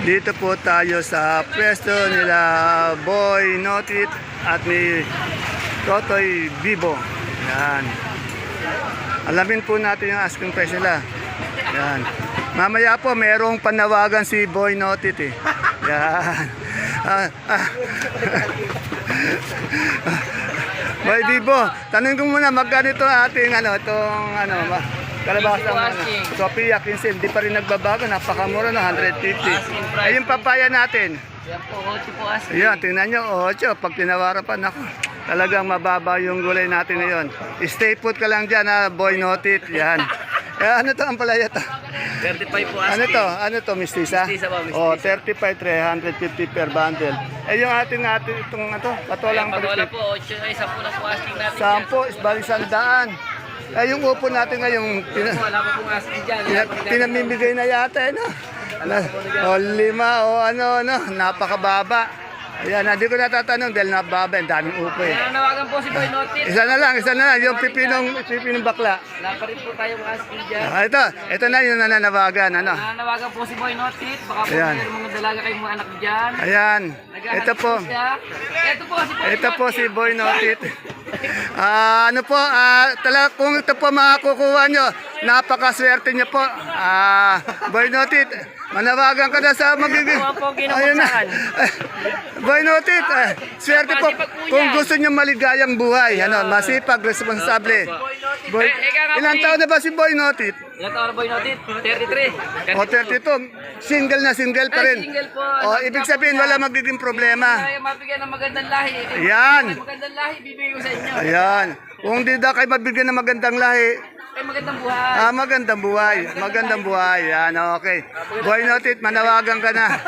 Dito po tayo sa pwesto nila Boy Notit at ni Totoy Bibo. Yan. Alamin po natin yung asking price nila. Yan. Mamaya po, merong panawagan si Boy Notit eh. Yan. Ah, ah. Boy Bibo, tanong ko muna magkano ito ating ano, itong ano, kalabasa mo. Ano, Sophia 15, di pa rin nagbabago, napakamura na 150. Ay yung papaya natin. Yan po, 8 po as. Ayan, tingnan nyo, 8, pag tinawaran pa, naku, talagang mababa yung gulay natin ngayon. Stay put ka lang dyan, ha, boy notit, yan. Eh, ano to ang palaya to? 35 po as. Ano to? Ano to, mistisa? Mistisa mistisa. Oh, 35, 350 per bundle. Eh, yung ating ating itong ano, patolang Ayan, patola po, 8 ay 10 na po asking natin. Sampo, isbali sandaan. Eh, yung upo natin ngayong pina, Wala pa pong asking dyan. pina, pinamimigay na yata, eh, no? Na, o lima, o ano, no? Napakababa. Ayan, hindi ko natatanong dahil nababa, ang daming upo eh. Nananawagan po si Boy Notit. Isa na lang, isa na lang, yung pipinong, pipinong bakla. Wala pa rin po tayong asking dyan. Ah, ito, ito na yung nananawagan, ano? Nananawagan po si Boy Notit. Baka po Ayan. mga dalaga kayong mga anak dyan. Ayan, Naghahanap ito po. siya. Ito po si Boy Ito po Notit. si Boy Notit. Ah, ano po, ah, talaga kung ito po makakukuha nyo, napakaswerte nyo po. Ah, Boy Notit, manawagan ka na sa magiging... Ayun na. Boy Notit, ah, swerte po. Kung gusto nyo maligayang buhay, ano, masipag, responsable. Boy, Eh, ilang taon na ba si Boy Notit? Ilan taon na Boy Notit? 33. O 32, single na single pa rin. single po. O, ibig sabihin, wala magiging problema. Kaya mabigyan ng magandang lahi. Eh, Ayan. Magandang lahi, bibigay ko sa inyo. Ayan. Kung di daw kayo mabigyan ng magandang lahi, Ay, magandang buhay. ah, magandang buhay. Magandang buhay. Yan, okay. Boy Notit, manawagan ka na.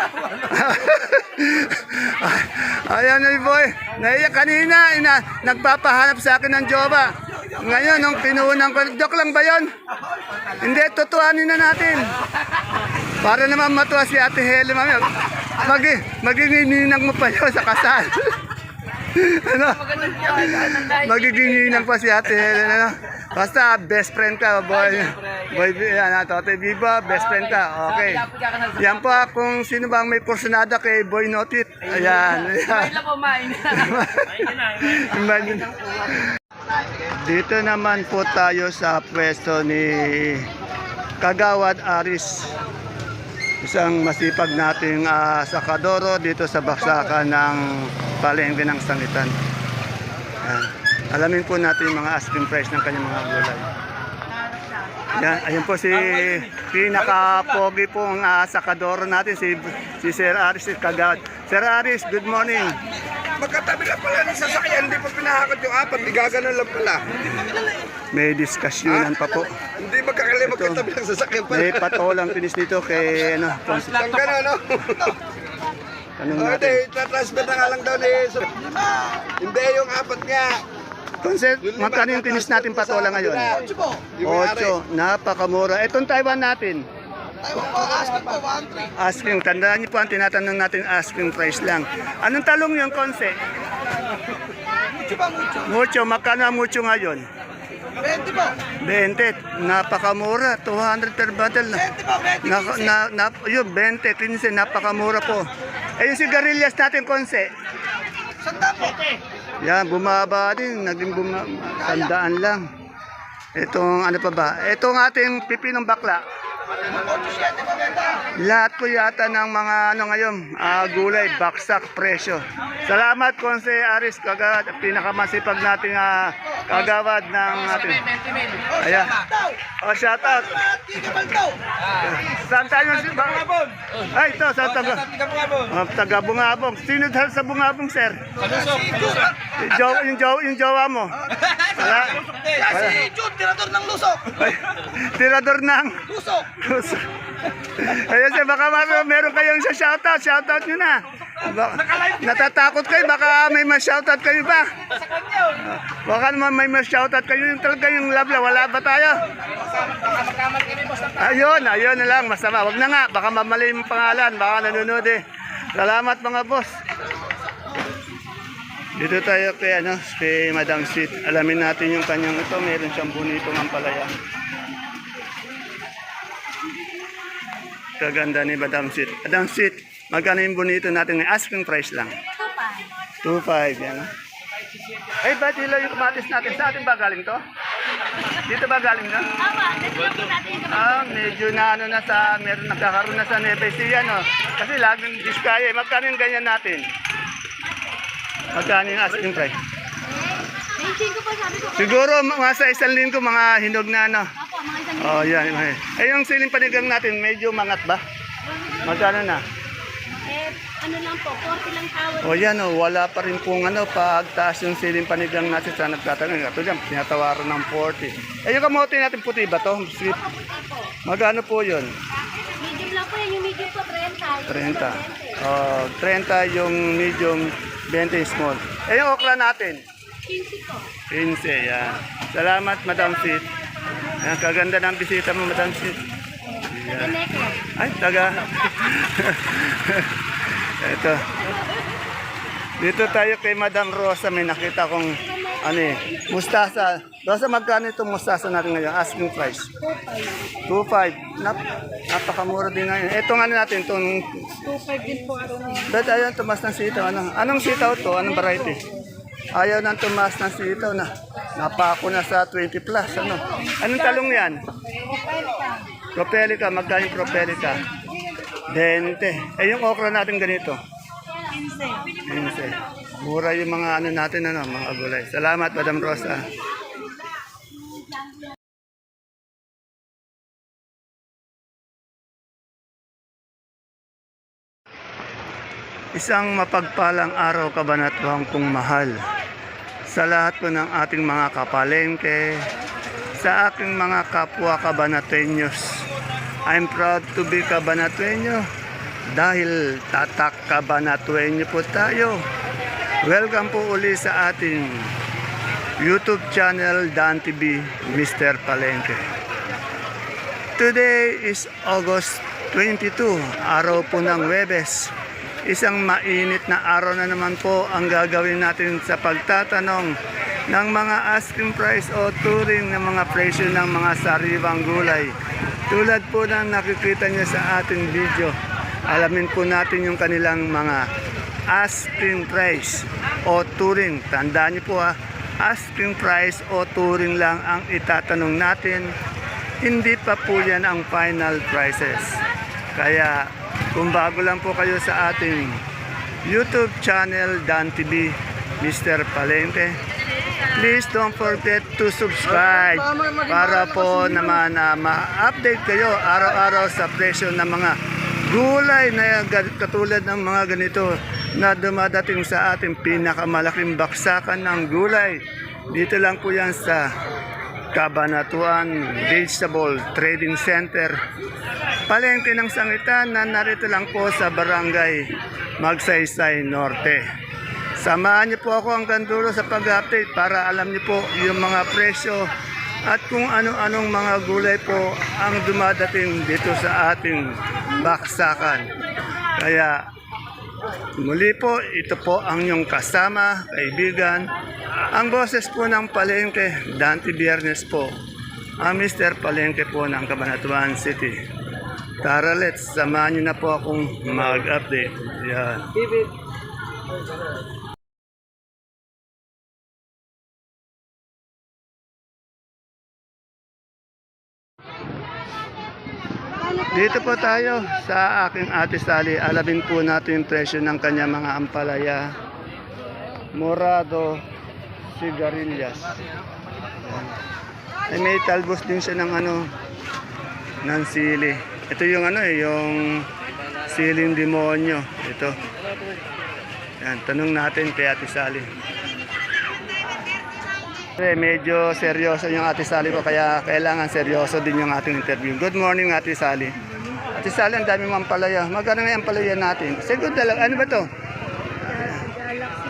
Ayan na boy. Naiyak kanina, ina, nagpapahanap sa akin ng jowa. Ngayon, nung pinuunang ko, joke lang ba yun? Hindi, tutuanin na natin. Para naman matuwa si Ate Helen. Mag magininang mo pa yun sa kasal. Ano? Magandang buhay. Magandang lahi. Magiging ninang pa si Ate ano? Basta, best friend ka, boy. Boy, ah, Tote Viva, best friend ka. Okay. Yan po, ah, kung sino bang may porsyonada kay Boy Notit. Ayan. Ay ayan. lang po, main. Imagine. Dito naman po tayo sa pwesto ni Kagawad Aris. Isang masipag nating ah, sakadoro dito sa baksakan ng palengke ng sangitan. Yan. Alamin po natin yung mga asking price ng kanyang mga gulay. Yan, ayun po si pinaka-pogi pong uh, sakadoro natin, si, si Sir Aris Kagawad. Sir Aris, good morning. Magkatabi lang pala ng sasakyan, hindi pa pinahakot yung apat, di gaganon lang pala. May diskusyonan pa po. Hindi magkakali magkatabi ng sasakyan pala. May patolang tinis dito kay ano, Consul. Ang gano'n, no? Tanong O, natin. hindi, tatransfer na nga lang daw ni Sir. Hindi, yung apat nga. Consul, magkano yung tinis natin patola ngayon? Yung may-ari. Ocho, napakamura. Itong Taiwan natin. Asking, tandaan niyo po ang tinatanong natin asking price lang. Anong talong yung konse? Mucho, magkano ang mucho ngayon? 20 po. 20, napakamura, 200 per bottle. Na, na, na, na, yun, 20, 15, napakamura po. Eh yung sigarilyas natin, konse? Sanda po. Yan, bumaba din, naging buma, sandaan lang. Itong ano pa ba? Itong ating pipinong bakla. Lahat po yata ng mga ano ngayon, ah, gulay, baksak presyo. Salamat Konse Aris, kagawad, pinakamasipag nating ah, kagawad ng ating. Ayan. Oh, shout out. Saan tayo si? Ay, ito, sa taga. Oh, taga Bungabong. Sino dahil sa Bungabong, sir? Yung, jowa, yung, jowa, yung jowa mo. Wala. Wala. Jude, tirador ng lusok. Tirador ng Lusok. Ayun siya, baka mar- meron kayong sa shoutout. Shoutout nyo na. Ba- natatakot kayo, baka may mas shoutout kayo pa. Baka naman may mas shoutout kayo. Yung talaga yung labla, wala ba tayo? Ayun, ayun na lang, masama. Wag na nga, baka mamali yung pangalan, baka nanonood eh. Salamat mga boss. Dito tayo kay, ano, kay Madam Sweet. Alamin natin yung kanyang ito. Meron siyang bonitong ampalaya. Kaganda ni Madam Sit. Madam Sit, magkano yung bonito natin? Asking price lang. 2.5. yan. ah. Ay, ba't hila yung kamatis natin? Sa atin ba galing to? Dito ba galing to? Ah, medyo na ano na sa, meron nagkakaroon na sa Nueva Ecija, no? Kasi laging diskaya. eh. Magkano yung ganyan natin? Magkano yung asking price? Ko. Siguro mga sa isang linggo, mga hinog na ano. Isang Oh, yan. yan. Ay, yung siling panigang natin, medyo mangat ba? Magkano na? Eh, ano lang po, 40 lang tawad. O yan, oh, wala pa rin pong ano, pagtaas yung siling panigang natin sa nagtatanong. Ito dyan, tinatawaran ng 40. Eh, yung kamote natin puti ba to? Sweet. Magkano po yun? Medium lang po yan, yung medium po, 30. 30. Oh, 30 yung medium, 20 yung small. Eh, yung okra natin? 15 po. 15, yan. Salamat, Madam Sid. Yan, kaganda ng bisita mo, Madam. Pineke. Ay, taga. Ito. Dito tayo kay Madam Rosa. May nakita kong ano eh, mustasa. Rosa, magkano itong mustasa natin ngayon? Asking price. 2.5. Nap napakamura din ngayon. Itong ano natin, itong... 2.5 din po. Ba't ayaw tumas ng sitaw? Ano? Anong sitaw to? Anong variety? Ayaw nang tumas ng sitaw na. Napako na sa 20 plus. Ano? Anong talong yan? Propelica, magkano yung propelica? 20. Eh, yung okra natin ganito. 15. Mura yung mga ano natin, ano, mga gulay. Salamat, Madam Rosa. Isang mapagpalang araw kabanatwang kong mahal sa lahat po ng ating mga kapalengke, sa aking mga kapwa kabanatenyos. I'm proud to be kabanatuenyo dahil tatak kabanatuenyo po tayo. Welcome po uli sa ating YouTube channel Dan TV Mr. Palengke. Today is August 22, araw po ng Webes. Isang mainit na araw na naman po ang gagawin natin sa pagtatanong ng mga asking price o turing ng mga presyo ng mga sariwang gulay. Tulad po ng nakikita nyo sa ating video, alamin po natin yung kanilang mga asking price o turing. Tandaan nyo po ha, asking price o turing lang ang itatanong natin hindi pa po yan ang final prices. Kaya kung bago lang po kayo sa ating YouTube channel Dan TV Mr. Palente, please don't forget to subscribe para po naman na ma-update kayo araw-araw sa presyo ng mga gulay na katulad ng mga ganito na dumadating sa ating pinakamalaking baksakan ng gulay. Dito lang po yan sa Kabanatuan Vegetable Trading Center. Palengke ng sangitan na narito lang po sa Barangay Magsaysay Norte. Samahan niyo po ako hanggang dulo sa pag-update para alam niyo po yung mga presyo at kung ano-anong mga gulay po ang dumadating dito sa ating baksakan. Kaya Muli po, ito po ang inyong kasama, kaibigan. Ang boses po ng Palengke, Dante Biernes po. Ang Mr. Palengke po ng Cabanatuan City. Tara, let's, samahan niyo na po akong mag-update. Yan. Dito po tayo sa aking ate Sally. Alamin po natin yung presyo ng kanya mga ampalaya. Morado, sigarilyas. Ay, may talbos din siya ng ano, ng sili. Ito yung ano eh, yung siling demonyo. Ito. Yan, tanong natin kay Ate Sally. Eh, medyo seryoso yung Ate Sally ko kaya kailangan seryoso din yung ating interview. Good morning Ate Sally. Ate Sally, ang dami mong palaya. Magkano nga yung palaya natin? Na lang. Ano ba to?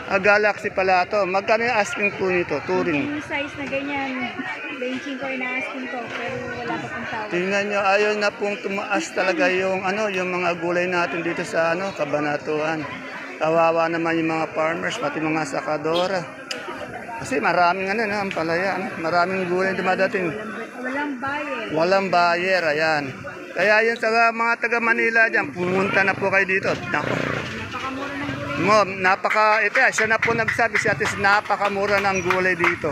Ah, Galaxy pala to. Magkano yung asking po nito? Touring. Yung size na ganyan, benching ko, ina-asking ko, pero wala pa pong tawad. Tingnan nyo, ayaw na pong tumaas talaga yung ano, yung mga gulay natin dito sa ano, Kabanatuan. Kawawa naman yung mga farmers, pati mga sakadora. Kasi maraming ano, no, ang palaya, ano, maraming gulay dumadating. Walang buyer. Walang buyer, ayan. Kaya yun sa mga taga Manila dyan, pumunta na po kayo dito. Nako. Mo, napaka, ito yan, siya na po nagsabi si Ate, napakamura ng gulay dito.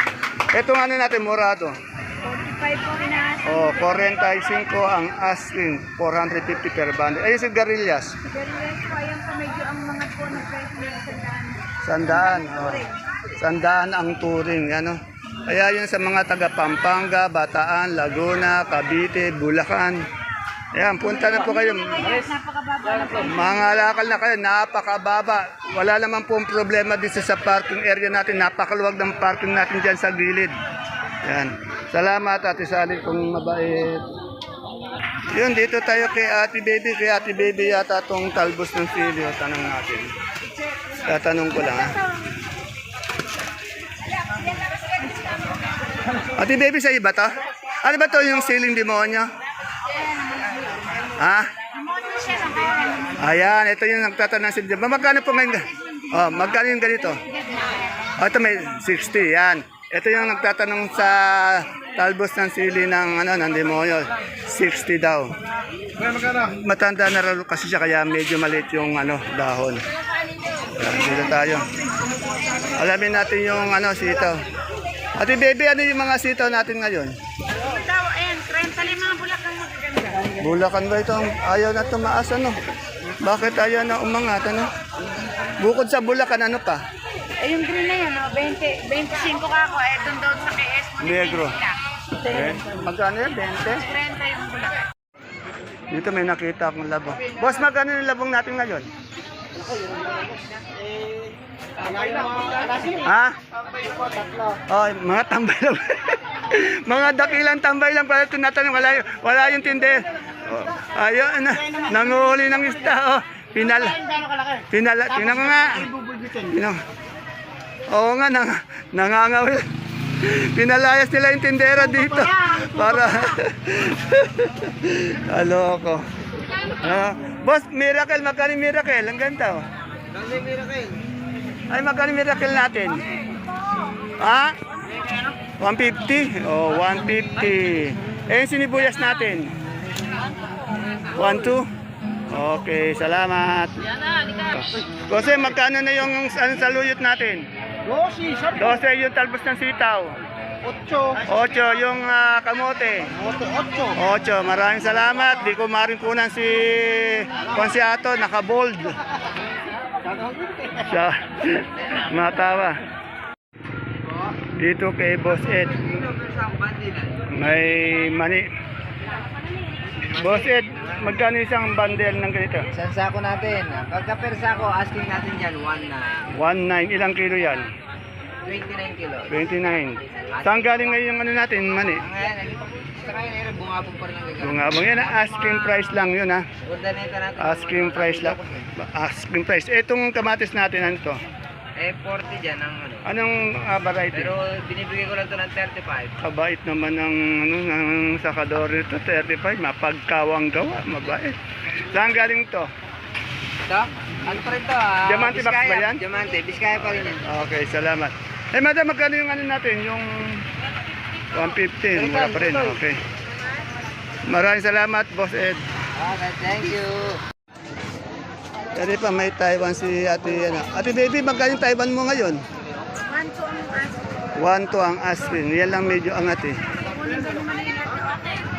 Ito ano natin, morado. 45 po ina-asking. Oh, 45 ang asking, 450 per bundle. Ayun si Garillas, Ganyan po, ayan po medyo ang mga po ng price nila sa daan. sandaan. Oh. Sandaan ang touring, ano. Kaya yun sa mga taga Pampanga, Bataan, Laguna, Cavite, Bulacan. Ayan, punta na po kayo. Mga lakal na kayo, napakababa. Wala naman pong problema dito sa parking area natin. Napakaluwag ng parking natin dyan sa gilid. Yan. Salamat Ate Sally kung mabait. Yun, dito tayo kay Ate Baby. Kay Ate Baby yata tong talbos ng sili. O, Tanong natin. Tatanong ko lang ha. Ate Baby, sa iba to? Ano ba to yung siling demonyo? Ha? Ayan, ito yung nagtatanong si Diba, magkano po ngayon? Oh, magkano yung ganito? Oh, ito may 60, yan. Ito yung nagtatanong sa talbos ng sili ng ano ng demonyo, 60 daw. Matanda na raw kasi siya kaya medyo maliit yung ano dahon. Dito tayo. Alamin natin yung ano sitaw. Ate baby, ano yung mga sitaw natin ngayon? Daw, ayan, 30 limang bulakan magaganda. Bulacan ba ito? Ayaw na tumaas ano? Bakit ayaw na umangat ano? Bukod sa Bulacan, ano pa? Eh, yung green na yan, oh, 20, 25 ka ako, eh, doon daw sa KS mo. Negro. Eh, magkano yan? 20? 30 yung bulakan. Dito may nakita akong labong. Boss, magkano yung labong natin ngayon? Ha? Oh, mga tambay lang. mga dakilang tambay lang pala tinatanong. Wala, wala yung tinde. Oh, ayun, na, nanguhuli ng isda. Oh, pinal, pinala, tingnan ko nga. Tingnan ko. Oo nga, nang, nangangawil. Pinalayas nila yung tindera dito. Para. Aloko. Ah, boss, miracle, magkano yung miracle? Ang ganda oh. Ay, magkano yung miracle natin? Ha? 150? Oh, 150. Eh, yung sinibuyas natin? 1, 2? Okay, salamat. Kasi magkano na yung ano, saluyot natin? 12, 12 yung talbos ng sitaw. 8. 8 yung ah, kamote. 8. 8. Maraming salamat. Di ko maring kunan si Konsiato, naka-bold. Siya, matawa. Dito kay Boss Ed. May mani. Boss Ed, magkano isang bundle ng ganito? Isang sako natin. Pagka per sako, asking natin dyan, 1 na. 1.9. Ilang kilo yan? 29 kilo. 29. Saan galing ngayon yung ano natin, mani? Ngayon, sa kanya na bungabong pa rin ang gagawin. Yung abang yan, ah, asking price lang yun ha. Ordaneta natin. Asking price lang. Asking price. Etong kamatis natin, ano to? Eh, 40 dyan ang ano. Anong ah, variety? Pero binibigay ko lang to ng 35. Kabait naman ng ano ng sakador ito, 35, mapagkawang gawa, mabait. Saan galing to? Ito? Ano pa rin to? ah? Diamante box ba yan? Diamante. Biskaya pa rin yan. Okay, salamat. Eh madam, magkano yung ano natin, yung 115, mura pa rin, okay. Maraming salamat, Boss Ed. Okay, thank you. Kasi pa may Taiwan si Ate ano. Ate baby, magkano yung Taiwan mo ngayon? 1 to ang asking. 1 to ang aspirin. Yan lang medyo angat eh.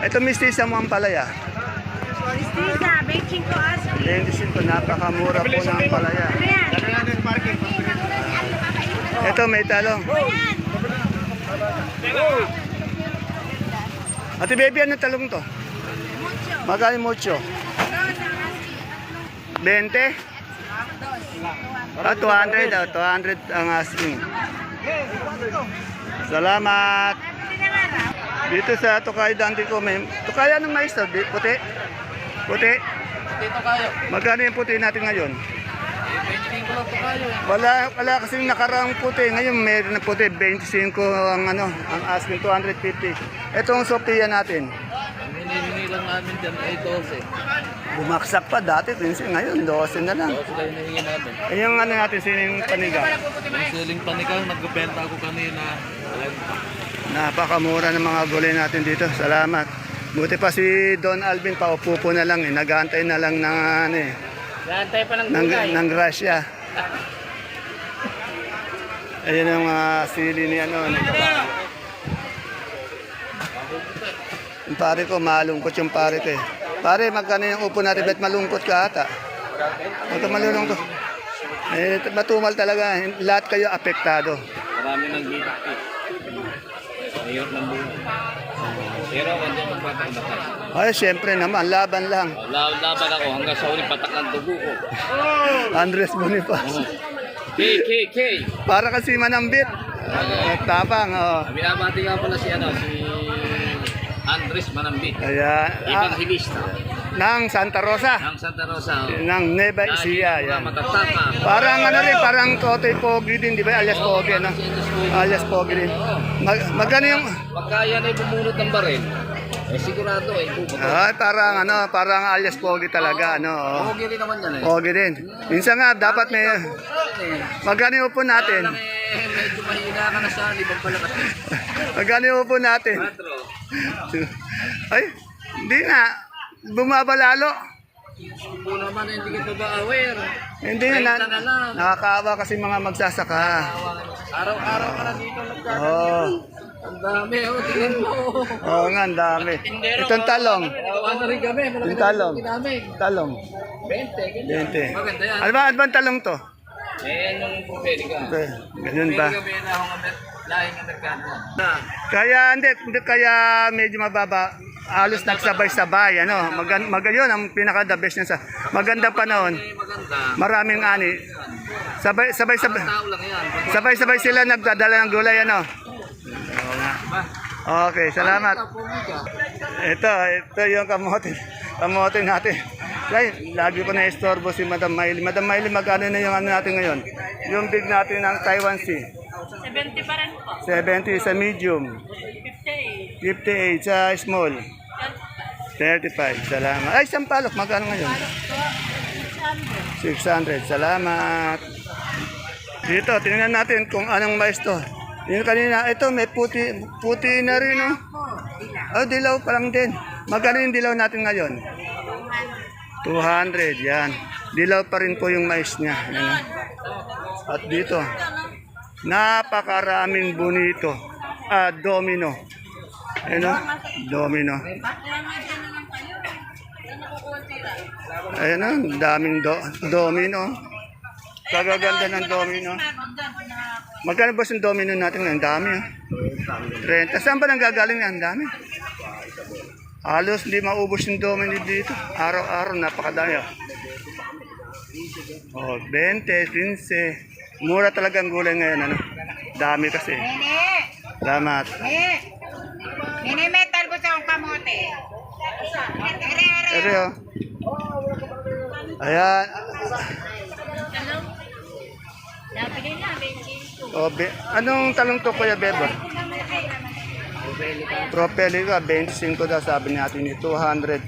Ito mistisa mo ang palaya. Christina, 25 asking. 25, napakamura po ng palaya. Ano yan? Ito may talong. Ate baby, ano talong to? Magkano mucho? 20? Ah, 200 daw. 200 ang asking. Salamat. Dito sa Tokay Dante ko may Tokay anong mais to? Puti? Puti? Dito kayo. Magkano yung puti natin ngayon? Wala, wala kasing nakarang puti. Ngayon meron na puti. 25 ang ano, ang asking 250. Itong Sophia natin. Hinihingi lang namin dyan ay 12. Bumaksak pa dati, 15. Ngayon, 12 na lang. 12 kayo hinihingi namin. Eh, yung ano natin, sining paniga. Yung siling panigang, nagbebenta ako kanina. Napakamura ng mga gulay natin dito. Salamat. Buti pa si Don Alvin, paupo po na lang eh. Nag-aantay na lang ng, ano eh, Nantay pa ng ng, ng Russia. Ayan ang mga sili ni ano. Ni yung pare ko, malungkot yung pare ko eh. Pare, magkano yung upo natin? Bet malungkot ka ata. Ka malulungkot. Eh, matumal talaga. Lahat kayo apektado. Marami nang gitak eh. Mahirap ng buhay. Pero hindi magpapakbakas. Ay, syempre naman, laban lang. Laban ako hanggang sa uli patak ng dugo ko. Andres Boniface. K, K, K. Para kasi manambit. Uh, tapang, oh. Binabati nga pala si ano, si Andres Manambit. Ayan. Ah, Evangelista ng Santa Rosa. ng Santa Rosa. oh. Ng Nueva Ecija. Mga matataka. Parang ano rin, parang Totoy Pogi din, di ba? Alias Pogi, ano? Alias Pogi din. Mag magkano yung... Pagka yan ay bumunot ng baril, eh sigurado eh. Ay, parang ano, parang alias Pogi talaga, ano? Oh. Okay rin naman yan eh. Pogi din. Minsan nga, dapat may... Magkano yung upo natin? Eh, medyo mahina ka na sa libang palakas. Magkano yung upo natin? Patro. Ay, hindi na. Bumaba lalo. Po naman hindi ka pa ba aware? Hindi na, na, na nakakaawa kasi mga magsasaka. Araw-araw ka na dito nagkakaroon. Oo. Ang dami, oh, tingnan mo. Oo nga, ang dami. Itong talong. Awa na rin kami, malaki Yung talong. namin. Talong. 20, ganyan. 20. Maganda yan. Ano ba, ano ba ang talong to? Eh, yung pwede ka. Eh, Ganun ba? Pwede kami na akong amet, lahing Amerikano. Na, Kaya hindi, hindi kaya medyo mababa. Halos nagsabay-sabay, ano. Magan, mag, yun ang pinaka the best niya sa magandang panahon. eh, maganda. Maraming ani. Sabay, sabay, sabay. Tao lang yan. Sabay-sabay sila nagdadala ng gulay, ano. Okay, salamat. Ito, ito yung kamote. Kamote natin. Ay, lagi ko na istorbo si Madam Miley. Madam Miley, magkano na yung ano natin ngayon? Yung big natin ng Taiwan Sea. 70 pa rin po. 70 sa medium. 58. 58 sa small. 35. Salamat. Ay, sampalok. Magkano ngayon? 600. Salamat. Dito, tingnan natin kung anong mais to. Yung kanina, ito may puti, puti na rin, no? Oh, dilaw pa lang din. Magkano yung dilaw natin ngayon? 200, yan. Dilaw pa rin po yung mais niya. Yan, oh. At dito, napakaraming bonito. Ah, domino. Ano? Domino. Ayan o, daming do domino. Kagaganda ng domino. Magkano ba yung domino natin? Ang dami ah. 30. Saan ba nang gagaling yan? Ang dami. Halos hindi maubos yung domino dito. Araw-araw, napakadami. ah. Oh, 20, 15. Mura talaga ang gulay ngayon. Ano? Dami kasi. Nene! Salamat. Nene! Nene, metal ko sa akong kamote. Ere, ere. Ere oh. Ayan. Napigay na, 25. O, be, anong talong to Kuya Bebo? Propelica, 25 daw sabi natin ni 250.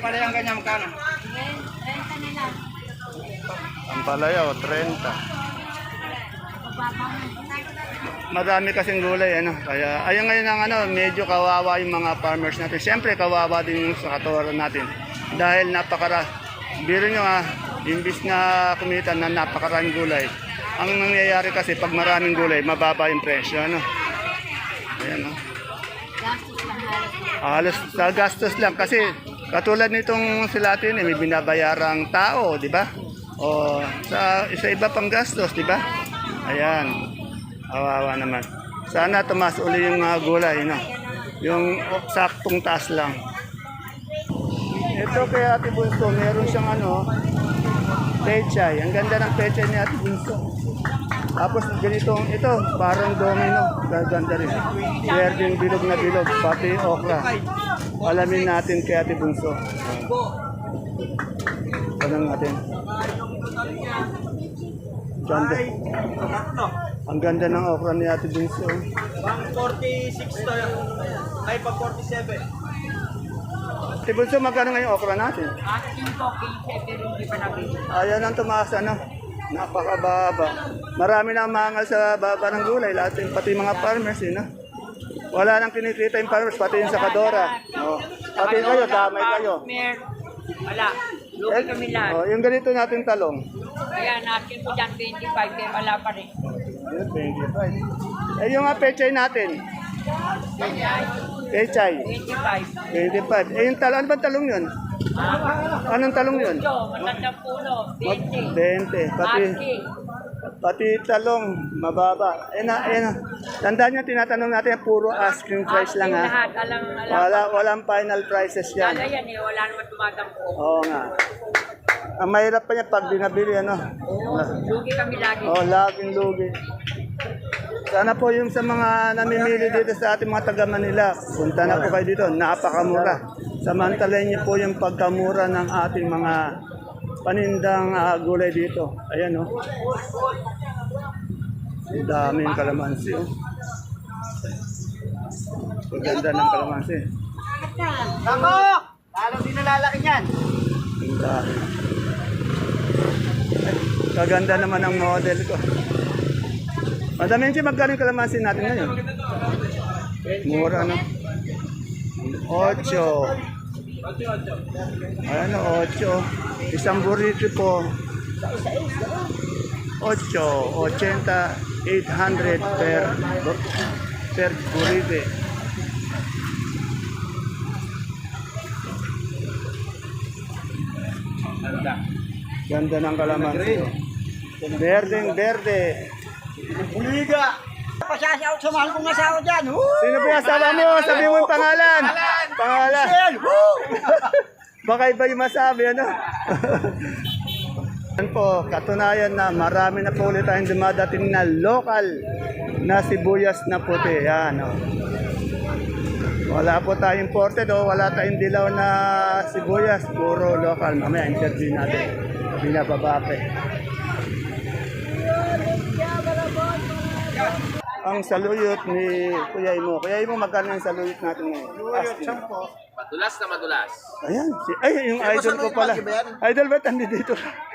Pala yung ganyan magkano? Renta na lang. Ang palaya, o, 30. Marami kasing gulay, ano. Kaya, ayun ngayon ang ano, medyo kawawa yung mga farmers natin. Siyempre, kawawa din yung sa katuwaran natin. Dahil napakara, biro nyo ha, imbis na kumita na napakaraming gulay. Ang nangyayari kasi, pag maraming gulay, mababa yung presyo, ano. Ayan, no. Halos sa gastos lang kasi katulad nitong silatin eh, may binabayarang tao, di ba? O sa isa iba pang gastos, di ba? Ayan. Awawa naman. Sana tumas uli yung mga gulay, no? Yung saktong taas lang. Ito kay Ate Bunso, meron siyang ano, pechay. Ang ganda ng pechay ni Ate Bunso. Tapos ganitong, ito, parang domino. Gaganda rin. Swerding bilog na bilog, pati okra. Alamin natin kay Ate Bunso. Tanong natin. Ganda. Ang ganda ng okra ni Ate Bunso. Pang 46 to. Ay, pang 47. Si Bunso, magkano ngayon okra natin? Asking po, 15, pero hindi pa nabili. Ayan ang tumaas, ano? Napakababa. Marami na ang mangal sa baba ng gulay, lahat yung pati mga farmers, yun, no? Wala nang kinikita yung farmers, pati yung sakadora. Oh. Pati kayo, damay kayo. Wala. Lugi eh, kami lahat. Oh, yung ganito natin talong. Kaya natin po dyan 25, kaya wala pa rin. Yun, 25. Eh, yung apeche natin. 25. Echay. 85. 85. Eh, yung talong, ano ba talong yun? Anong talong yun? Matandang puno. 20. 20. Pati, pati talong, mababa. Eh na, eh na. Tandaan nyo, tinatanong natin, puro asking price lang ha. Ah. Lahat, alam, alam. Wala, walang final prices yan. Wala yan eh, wala naman tumatampo. Oo nga. Ang mahirap pa niya pag binabili, ano? Oo, lugi kami lagi. Oo, laging lugi. Sana po yung sa mga namimili dito sa ating mga taga Manila, punta na po kayo dito, napakamura. Samantalahin niyo po yung pagkamura ng ating mga panindang ah, gulay dito. Ayan oh. Ang daming kalamansi oh. Ang ganda ng kalamansi. Ako! Lalo din nalalaki niyan. Ang dami. Kaganda naman ang model ko. Madam Enchi, magkano yung kalamansi natin ngayon? Mura, no? Ocho. Ano, ocho. Isang burrito po. Ocho. Ochenta. 800 per per burrito. Ganda ng kalamansi. Berdeng berde. Buliga! Pasasyaw sa mahal kong asawa dyan. Woo! Sino ba yung asawa mo? Sabi mo yung pangalan. Pangalan. Yan! Woo! Baka iba yung masabi, ano? Yan po, katunayan na marami na po ulit tayong dumadating na local na sibuyas na puti. Yan, oh. Wala po tayong imported o wala tayong dilaw na sibuyas. Puro local. Mamaya interview natin. Binababa pa eh. Ang saluyot ni Kuya Imo. Kuya Imo, magkano yung saluyot natin ngayon? Asking. Madulas na madulas. Ayan, si, ay, yung idol ko pala. Idol ba tandi dito?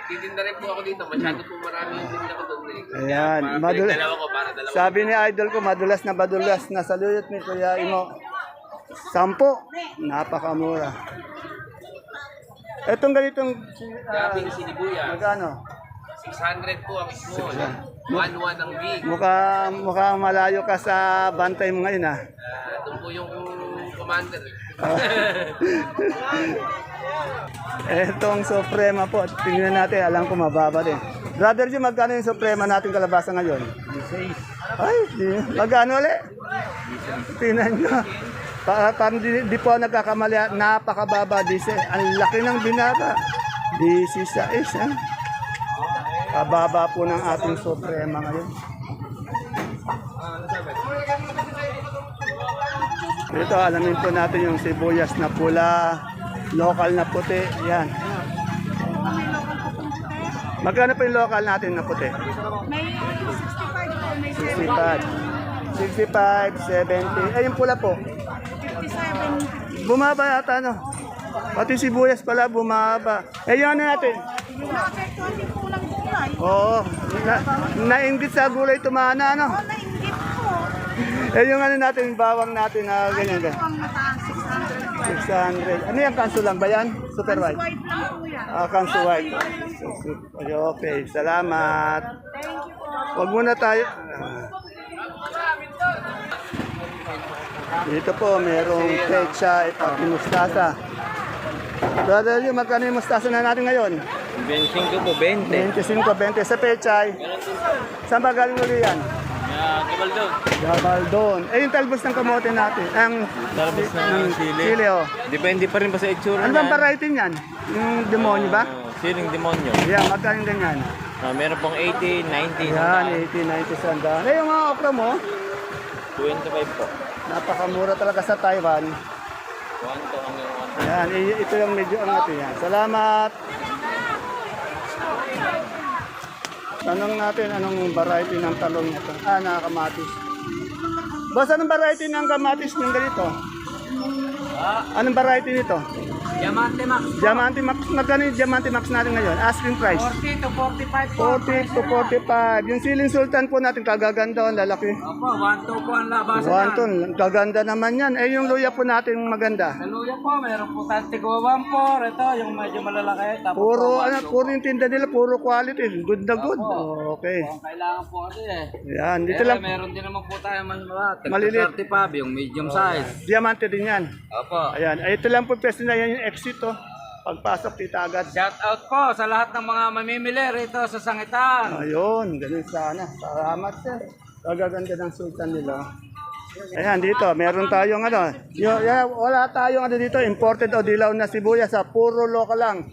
Titinda rin po ako dito. Masyado po marami yung tinda ko doon eh. Ayan, Para madul- dalawa ko, para dalawa. Sabi ni idol ko, madulas na madulas na saluyot ni Kuya Imo. Sampo, napakamura. Etong ganitong, uh, Gabing sinibuyas. magkano? 600 po ang small. 1-1 ang big. Mukha, mukha malayo ka sa bantay mo ngayon ah. Ah, Ito po yung commander. Etong Suprema po, tingnan natin, alam ko mababa din. Brother Jim, magkano yung Suprema natin kalabasa ngayon? Ay, di, magkano ulit? Tingnan nyo. Para, parang di, di po nagkakamali, napakababa, dise. Ang laki ng binaba. 16, eh. Kababa po ng ating Suprema ngayon. Ito, alamin po natin yung sibuyas na pula, local na puti. Yan. Magkano po yung local natin na puti? May 65 po, may 65. 65, 70. Eh, yung pula po. 57. Bumaba yata, no? Pati sibuyas pala, bumaba. Eh, yung ano natin? Nakapektuhan din po ng gulay. Oo. Na, nainggit sa gulay tumana, no? O, nainggit po. Eh, yung ano natin, bawang natin na ganyan, ganyan. po ang mataas, 600. 600. Ano yung kanso lang ba yan? Super white? White lang po yan. Ah, kanso white. Okay, salamat. Huwag muna tayo. Dito po, merong pecha at mustasa. Brother, yung magkano yung mustasa na natin ngayon? 25 po, 20. 25, 20 sa pechay. Saan ba galing uli yan? Kabal doon. Gabaldon. Eh, yung talbos ng kamote natin. Ang Talbos ng sili. Sili, oh. Depende pa rin ba sa itsura Ano bang variety niyan? Yung demonyo ba? siling demonyo. Yan, magkano ganyan? Ah, meron pong 80, 90, Yan, 80, 90 sandaan. Eh, yung mga okra mo, 25 po. napakamura talaga sa Taiwan. 1 to hanggang 1. Yan, ito yung medyo ang natin yan. Salamat! Tanong natin anong variety ng talong ito. Ah, na kamatis. Boss, anong variety ng kamatis ng ganito? Anong variety nito? Diamante Max. Diamante Max, magkano yung Diamante Max natin ngayon? Asking price. 40 to 45 po. 40 to 45. Yung siling sultan po natin, kagaganda, ang lalaki. Opo, 1-2 po ang labasan One ton, kaganda naman yan. Eh, yung luya po natin maganda. Saluya po, meron po tayo tigawang po. Ito, yung medyo malalaki. Tapos Puro, po, ano, puro yung tinda nila, puro quality. Good na good. Opo. Okay. Kung kailangan po kasi eh. Yan, dito Kaya lang. meron din naman po tayo mas mga Maliliit. 35, yung medium size. Diamante din yan. Opo. Ayan, ay, ito lang po pwesto na yan yung exit, oh. Pagpasok, tita agad. Shout out po sa lahat ng mga mamimili rito sa Sangitan. Ayun, ganun sana. Salamat, sir. Kagaganda ng sultan nila. Ayan, dito, meron tayong ano. Yung, yan, wala tayong ano dito, imported o dilaw na sibuyas, sa puro local lang.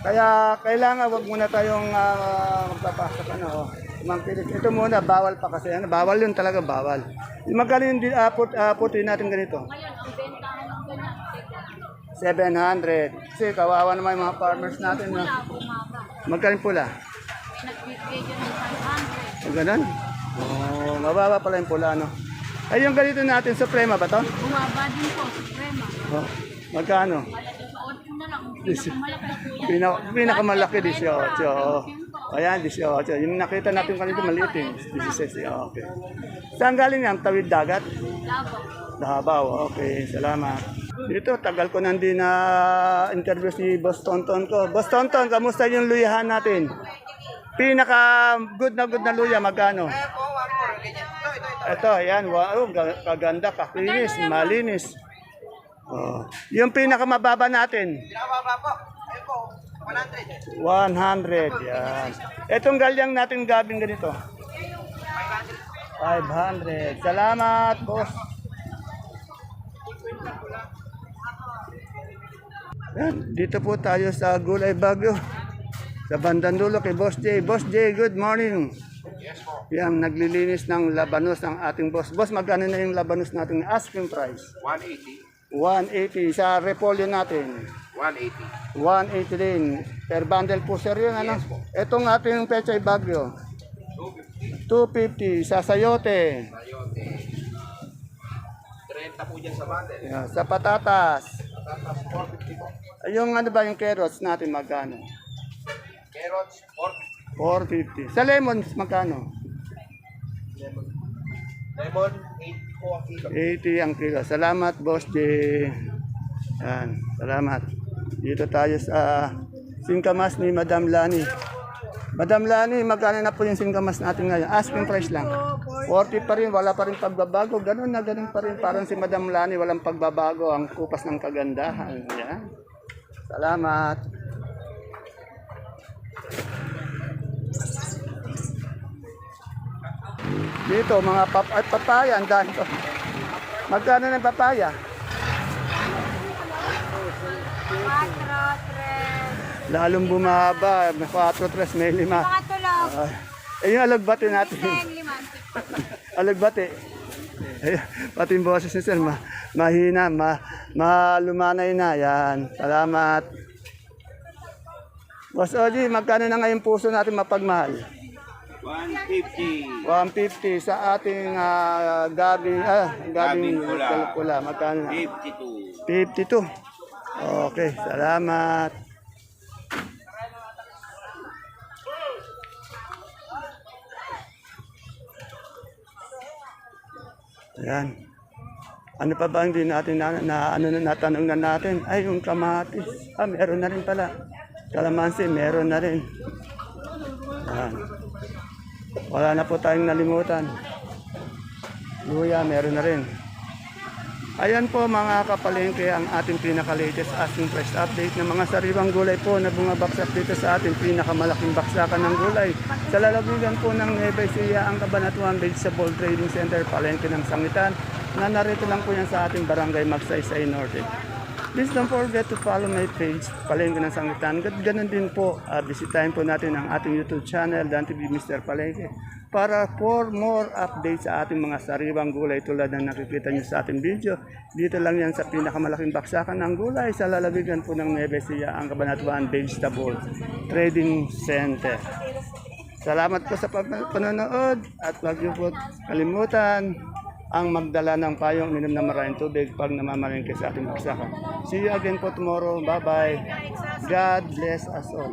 Kaya kailangan wag muna tayong uh, magpapasok ano. Oh. Mangkilit. Ito muna, bawal pa kasi. Ano, bawal yun talaga, bawal. Magkano yung di- ah, put, ah, puti natin ganito? 700. Kasi kawawa naman yung mga farmers natin. No? Magkano pula? O ganun? Oo, mababa pala yung pula, no? Ay, yung ganito natin, Suprema ba to? Bumaba din po, suprema. Oh, magkano? Pina, pinakamalaki, 18. Oh. Ayan, 18. Yung nakita natin kanito, maliit eh. 16. Oh, okay. Saan galing yan? Tawid dagat? Labo. Davao, okay. Salamat. Dito, tagal ko nandi na interview si Boss Tonton ko. Boss Tonton, kamusta yung luyahan natin? Pinaka good na good na luya, magkano? Ito, ayan. Wow, ga- kaganda, kakinis, malinis. Oh. Yung pinaka mababa natin? 100. yan. Itong galyang natin gabing ganito? 500. Salamat, boss. Yan, dito po tayo sa Gulay Bagyo. Sa bandang dulo kay Boss J. Boss J, good morning. Yes po. Yan, naglilinis ng labanos ang ating boss. Boss, magkano na yung labanos natin asking price? 180. 180 sa repolyo natin. 180. 180 din. Per bundle po sir yun, ano? Itong ating pechay bagyo. 250 sa sayote. 30 po dyan sa bundle. Yan, sa patatas. Yung ano ba yung carrots natin magkano? Carrots, 450. 40. Sa lemons magkano? Lemon, 8 po ang kilo. 80 ang kilo. Salamat, Boss J. Yan, salamat. Dito tayo sa singkamas ni Madam Lani. Madam Lani, magkano na po yung singkamas natin ngayon? Asking price lang. 40 pa rin, wala pa rin pagbabago. Ganun na ganun pa rin. Parang si Madam Lani, walang pagbabago. Ang kupas ng kagandahan. Yan. Salamat. Dito, mga pap at papaya. Ang dahil to. Magkano ng papaya? 4, 3. Lalong bumaba. 4, 3. May lima. 4, eh, Ayun, alagbate natin. alagbate. Eh, Ayun, pati yung boses ni sir, ma mahina, ma malumanay na. Yan, salamat. Boss Oji, magkano na ngayon puso natin mapagmahal? 150. 150 sa ating uh, gabi, ah, gabing pula. Magkano 52. 52. Okay, salamat. Ayan. Ano pa ba hindi natin na, na ano na natanong na natin? Ay, yung kamatis. Ah, meron na rin pala. Kalamansi, meron na rin. Ayan. Wala na po tayong nalimutan. Luya, meron na rin. Ayan po mga kapalengke ang ating pinaka-latest asking price update ng mga sariwang gulay po na bumabaksak dito sa ating pinakamalaking baksakan ng gulay. Sa lalawigan po ng Nueva Ecija, ang Kabanatuan Vegetable Trading Center, palengke ng Sangitan, na narito lang po yan sa ating barangay Magsaysay Norte. Please don't forget to follow my page, Palengke ng Sangitan. Gan- Ganun din po, uh, bisitahin po natin ang ating YouTube channel, Dan TV Mr. Palengke, para for more updates sa ating mga sariwang gulay tulad ng nakikita nyo sa ating video. Dito lang yan sa pinakamalaking baksakan ng gulay sa lalawigan po ng Nueva ang Kabanatuan Vegetable Trading Center. Salamat po sa panonood at huwag niyo po kalimutan ang magdala ng payong minom na maraming tubig pag namamalingke sa ating baksakan. See you again po tomorrow. Bye-bye. God bless us all.